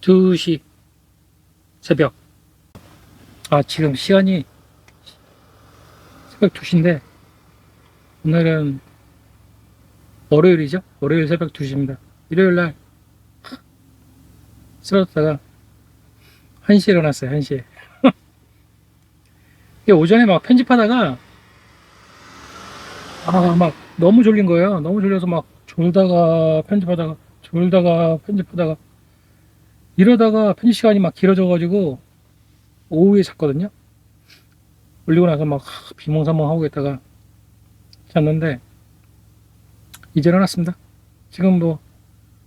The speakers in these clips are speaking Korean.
2시 새벽. 아 지금 시간이 새벽 2시인데 오늘은 월요일이죠? 월요일 새벽 2시입니다. 일요일날 쓰러졌다가 1시에 일어났어요 1시에. 이게 오전에 막 편집하다가 아 막 너무 졸린 거예요. 너무 졸려서 막 졸다가 편집하다가 졸다가 편집하다가 이러다가 편집 시간이 막 길어져가지고 오후에 잤거든요. 올리고 나서 막 하, 비몽사몽 하고 있다가 잤는데 이제 일어났습니다. 지금 뭐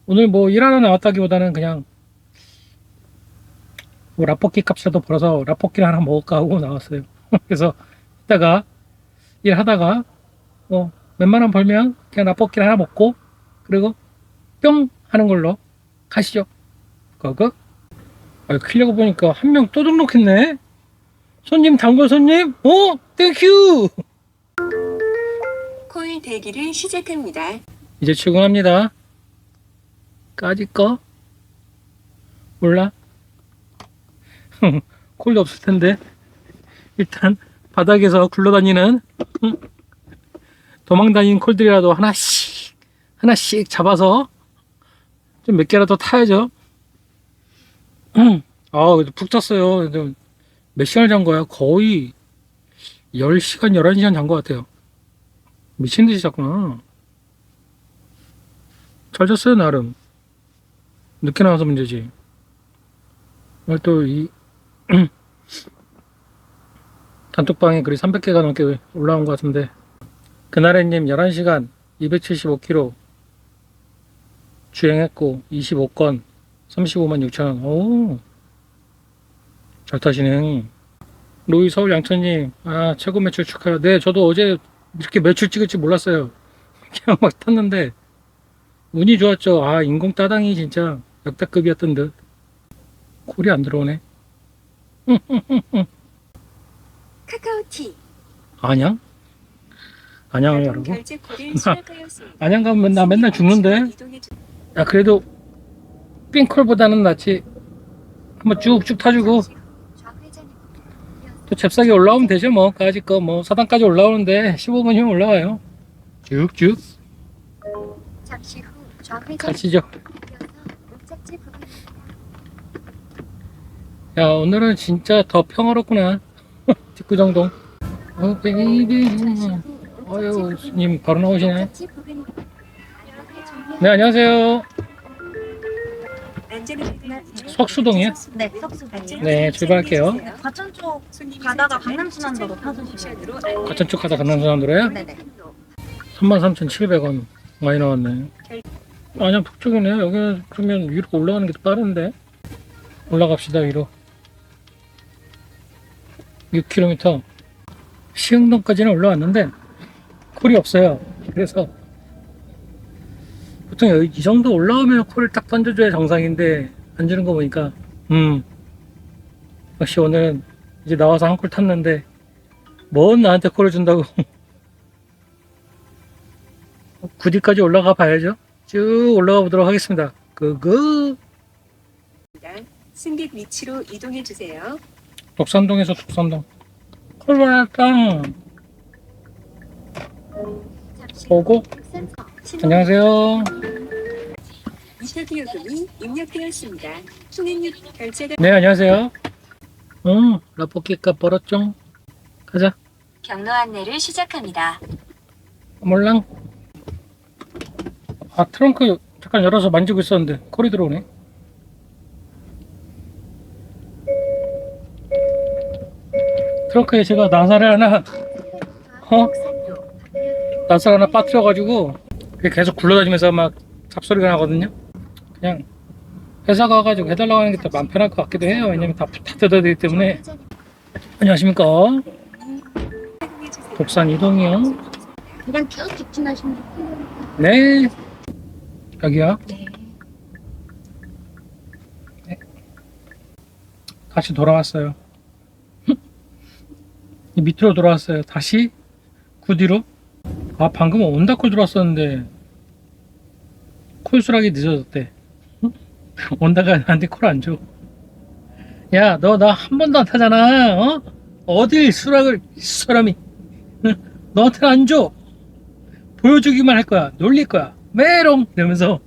오늘 뭐 일하러 나왔다기보다는 그냥 뭐 라볶이 값이라도 벌어서 라볶이를 하나 먹을까 하고 나왔어요. 그래서 이따가 일하다가 뭐 웬만하면 벌면 그냥 라볶이를 하나 먹고 그리고 뿅 하는 걸로 가시죠. 거거? 아, 클리어 보니까 한 명 또 등록했네? 손님, 단골 손님? 어? 땡큐! 콜 대기를 시작합니다. 이제 출근합니다. 까짓 거? 몰라? 콜도 없을 텐데. 일단, 바닥에서 굴러다니는, 응? 도망다니는 콜들이라도 하나씩, 하나씩 잡아서 좀 몇 개라도 타야죠. 아, 푹 잤어요. 몇 시간을 잔 거야? 거의 10시간, 11시간 잔 것 같아요. 미친 듯이 잤구나. 잘 잤어요, 나름. 늦게 나와서 문제지. 또 이, 단톡방에 글이 300개가 넘게 올라온 것 같은데, 그날에님 11시간 275km 주행했고, 25건 35만 6천원. 오. 잘 타시네. 로이 서울 양천님, 아, 최고 매출 축하해요. 네, 저도 어제 이렇게 매출 찍을지 몰랐어요. 그냥 막 탔는데, 운이 좋았죠. 아, 인공 따당이 진짜 역대급이었던 듯. 콜이 안 들어오네. 카카오티 안양? 안양을 가라고? 결제. 안양 가면 나 맨날 죽는데? 야, 그래도 삥콜보다는 낫지. 한번 쭉쭉 타주고, 또 잽싸게 올라오면 되죠, 뭐. 까짓 거, 뭐. 사단까지 올라오는데 15분이면 올라와요. 쭉쭉 가시죠. 야, 오늘은 진짜 더 평화롭구나. 뒷구정동. 어, 베이비. 어유, 님 바로 나오시네. 네, 안녕하세요. 석수동이요? 네, 석수동. 네, 출발할게요. 과천 쪽 가다가 강남 순환도로 타주시면 돼요. 가천 쪽 가다 강남순환도로요? 네네. 33,700원 많이 나왔네. 아니야, 북쪽이네. 여기는 그러면 위로 올라가는 게 더 빠른데. 올라갑시다, 위로. 6km. 시흥동까지는 올라왔는데, 콜이 없어요. 그래서, 보통 여기 이 정도 올라오면 콜을 딱 던져줘야 정상인데, 안 주는 거 보니까, 음. 역시 오늘은 이제 나와서 한 콜 탔는데, 뭔 나한테 콜을 준다고. 9디까지 올라가 봐야죠. 쭉 올라가 보도록 하겠습니다. 그그 승객 위치로 이동해 주세요. 독산동에서 독산동. 콜바라땅 잠시 보고 안녕하세요. 인터뷰 요금이 입력되었습니다. 통행료 결제가 네 안녕하세요. 응 라볶이 값 벌었죠? 가자. 경로 안내를 시작합니다. 몰랑. 아 트렁크 잠깐 열어서 만지고 있었는데 콜이 들어오네. 트렁크에 제가 나사를 하나 어? 나사를 하나 빠뜨려가지고 그게 계속 굴러다니면서 막 잡소리가 나거든요. 그냥 회사 가가지고 해달라고 하는 게 더 마음 편할 것 같기도 해요. 왜냐면 다, 다 뜯어야 되기 때문에. 안녕하십니까. 독산 이동이요. 그냥 쭉 직진하시면 네. 여기요. 네. 다시 돌아왔어요. 이 밑으로 돌아왔어요. 다시 구디로. 아 방금 온다콜 들어왔었는데 콜 수락이 늦어졌대. 온다가 나한테 콜 안 줘. 야, 너 나 한 번도 안 타잖아. 어? 어딜 수락을 이 사람이 응? 너한테 안 줘. 보여주기만 할 거야. 놀릴 거야. 메롱 이러면서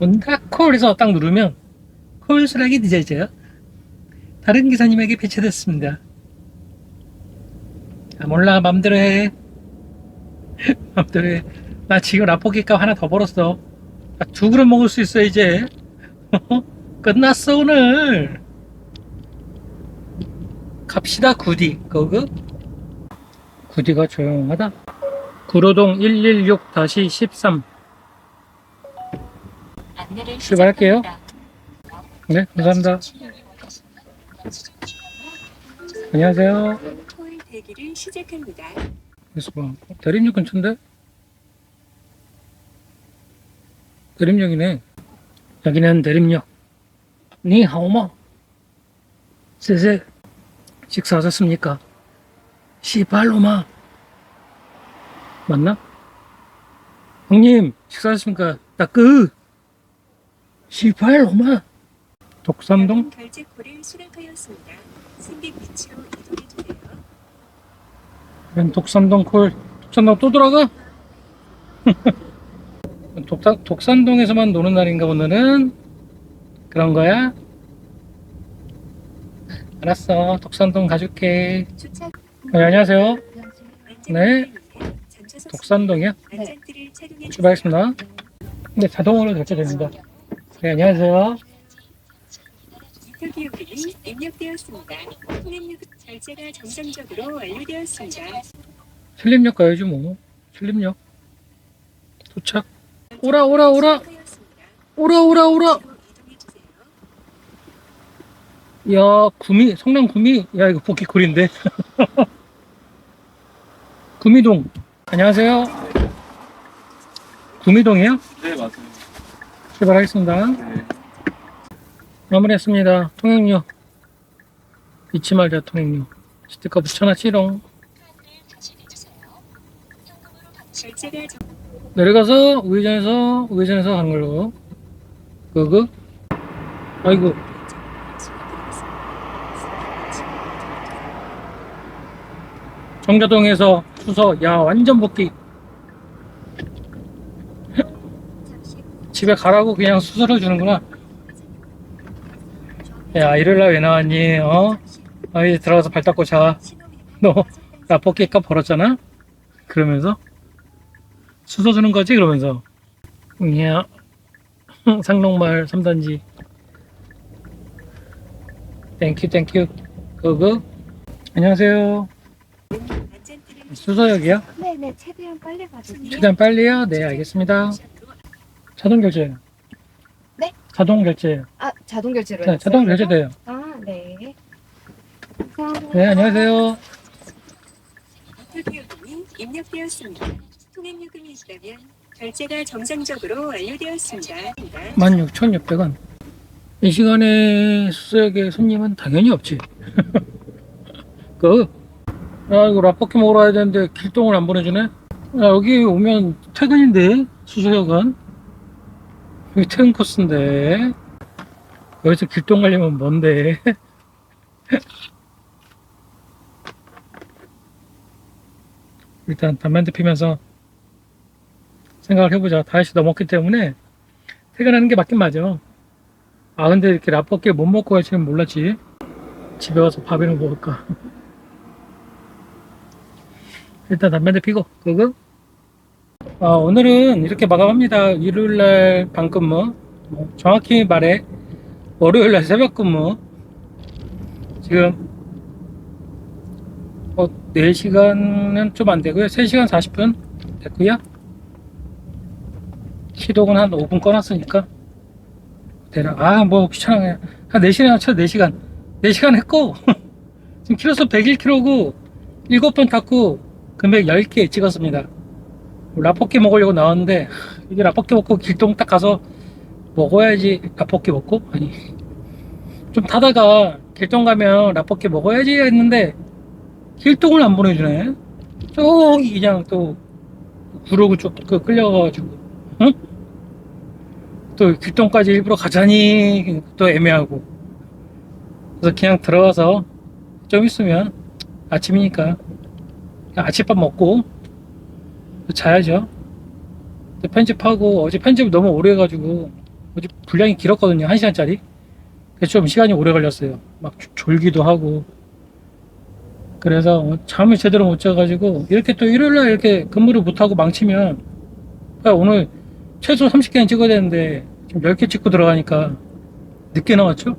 온다 콜에서 딱 누르면 콜 수락이 늦어져요. 다른 기사님에게 배치됐습니다. 아, 몰라 맘대로 해. 맘대로 해. 나 지금 라포기값 하나 더 벌었어. 나두 그릇 먹을 수 있어 이제. 끝났어 오늘. 갑시다 구디 거그. 구디가 조용하다. 구로동 116-13. 안내를 출발할게요. 네, 감사합니다. 안녕하세요. 콜 대기를 시작합니다. 그래서 뭐 대림역 근처인데? 대림역이네. 여기는 대림역. 니하오마. 세세. 식사하셨습니까? 시발로마. 맞나? 형님, 식사하셨습니까? 따끄. 시발로마. 독산동? 결제 콜을 수락하였습니다. 승객 위치로 이동해 주세요. 웬 독산동 콜 독산동 또 돌아가? 독사, 독산동에서만 노는 날인가 오늘은 그런 거야? 알았어. 독산동 가줄게. 네, 안녕하세요. 네. 독산동이요? 착용해 출발하겠습니다. 네 자동으로 결제됩니다. 네 안녕하세요. 입력되었습니다. 결제가 정상적으로 완료되었습니다. 신림역 가야지 뭐? 신림역? 도착 오라 오라 오라. 오라 오라 오라. 야, 구미, 성남 구미. 야, 이거 복귀콜인데. 구미동. 안녕하세요. 구미동이요? 네, 맞아요. 출발하겠습니다. 네. 마무리했습니다. 통행료. 잊지 말자, 통행료. 스티커. 결제가 정... 내려가서 우회전해서, 우회전해서 가는 걸로. 그거. 아이고. 정자동에서 수서. 야, 완전 복귀. 집에 가라고 그냥 수서를 주는구나. 야, 날왜 나왔니? 어? 아, 이제 들어가서 발 닦고 자. 너, 나 복귀값 벌었잖아? 그러면서. 수서 주는 거지? 그러면서. 야, 상록마을 3단지. 땡큐, 땡큐. 그거. 안녕하세요. 수서역이요? 네네 최대한 빨리 가주세요. 최대한 빨리요? 네, 알겠습니다. 자동 결제요. 네? 자동 결제요. 아 자동 결제로. 네, 자동 결제돼요. 아 네. 네, 안녕하세요. 입력되었습니다. 통행요금이 있다면 결제가 정상적으로 완료되었습니다. 16,600원. 이 시간에 수석에 손님은 당연히 없지. 그, 야, 이거 라볶이 먹으러 와야 되는데 길동을 안 보내주네? 야, 여기 오면 퇴근인데, 수서역은. 여기 퇴근 코스인데. 여기서 길동 가려면 뭔데? 일단 담배 한 대 피면서 생각을 해보자. 5시 넘었기 때문에 퇴근하는 게 맞긴 맞아. 아, 근데 이렇게 라볶이 못 먹고 갈 줄은 몰랐지. 집에 와서 밥이나 먹을까. 일단 담배 한대 피고, 그거? 아, 오늘은 이렇게 마감합니다. 일요일날 밤근무. 뭐, 정확히 말해, 월요일날 새벽 근무. 지금, 어, 4시간은 좀 안 되고요. 3시간 40분 됐고요. 시동은 한 5분 꺼놨으니까. 대략 아뭐 귀찮아. 한 4시간 쳐 4시간. 4시간 했고. 지금 키로수 101km고 7번 탔고 금액 10개 찍었습니다. 라볶이 먹으려고 나왔는데 이게 라볶이 먹고 길동 딱 가서 먹어야지 라볶이 먹고? 아니 좀 타다가 길동 가면 라볶이 먹어야지 했는데 길동을 안 보내주네. 저기 그냥 또 구르고 쭉 끌려가가지고. 응? 또 길동까지 일부러 가자니 또 애매하고. 그래서 그냥 들어가서 좀 있으면 아침이니까 아침밥 먹고 자야죠. 편집하고 어제 편집을 너무 오래 해가지고 어제 분량이 길었거든요 1시간짜리. 그래서 좀 시간이 오래 걸렸어요. 막 졸- 졸기도 하고. 그래서 어, 잠을 제대로 못 자가지고 이렇게 또 일요일날 이렇게 근무를 못하고 망치면 야, 오늘 최소 30개는 찍어야 되는데 지금 10개 찍고 들어가니까 늦게 나왔죠?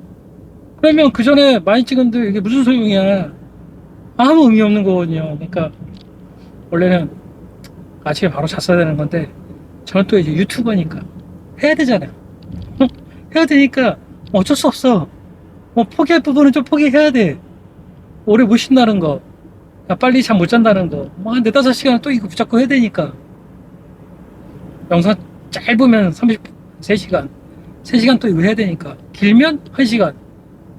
그러면 그 전에 많이 찍은데 이게 무슨 소용이야? 아무 의미 없는 거거든요. 그러니까 원래는 아침에 바로 잤어야 되는 건데 저는 또 이제 유튜버니까 해야 되잖아요. 어? 해야 되니까 어쩔 수 없어. 뭐 포기할 부분은 좀 포기해야 돼. 오래 못 쉰다는 거. 야, 빨리 잠 못 잔다는 거뭐한 네다섯 시간 또 이거 붙잡고 해야 되니까. 영상 짧으면 30, 3시간 3시간 또 이거 해야 되니까 길면 1시간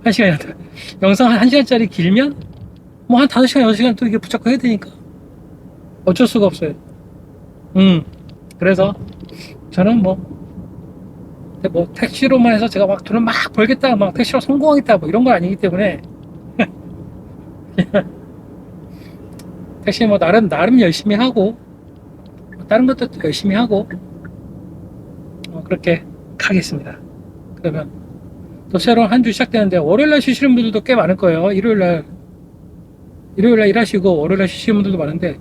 1시간이 안 돼. 영상 한 1시간짜리 길면 뭐 한 5시간 6시간 또 이게 붙잡고 해야 되니까 어쩔 수가 없어요 음 그래서 저는 뭐, 뭐 택시로만 해서 제가 막 돈을 막 벌겠다 막 택시로 성공하겠다 뭐 이런 건 아니기 때문에 택시 뭐 나름 나름 열심히 하고 뭐 다른 것도 또 열심히 하고 어, 그렇게 가겠습니다. 그러면 또 새로운 한 주 시작되는데 월요일날 쉬시는 분들도 꽤 많을 거예요. 일요일날 일요일날 일하시고 월요일날 쉬시는 분들도 많은데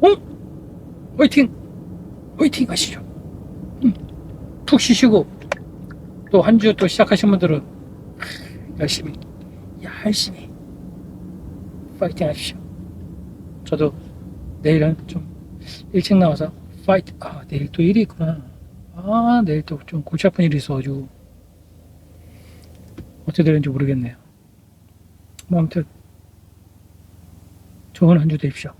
어? 화이팅! 화이팅 하시죠. 음, 푹 쉬시고 또 한 주 또 시작하신 분들은 열심히 열심히 파이팅 하십시오. 저도 내일은 좀 일찍 나와서 파이트 아 내일 또 일이 있구나 아 내일 또 좀 골치 아픈 일이 있어가지고. 어떻게 되는지 모르겠네요. 뭐 아무튼 좋은 한 주 되십시오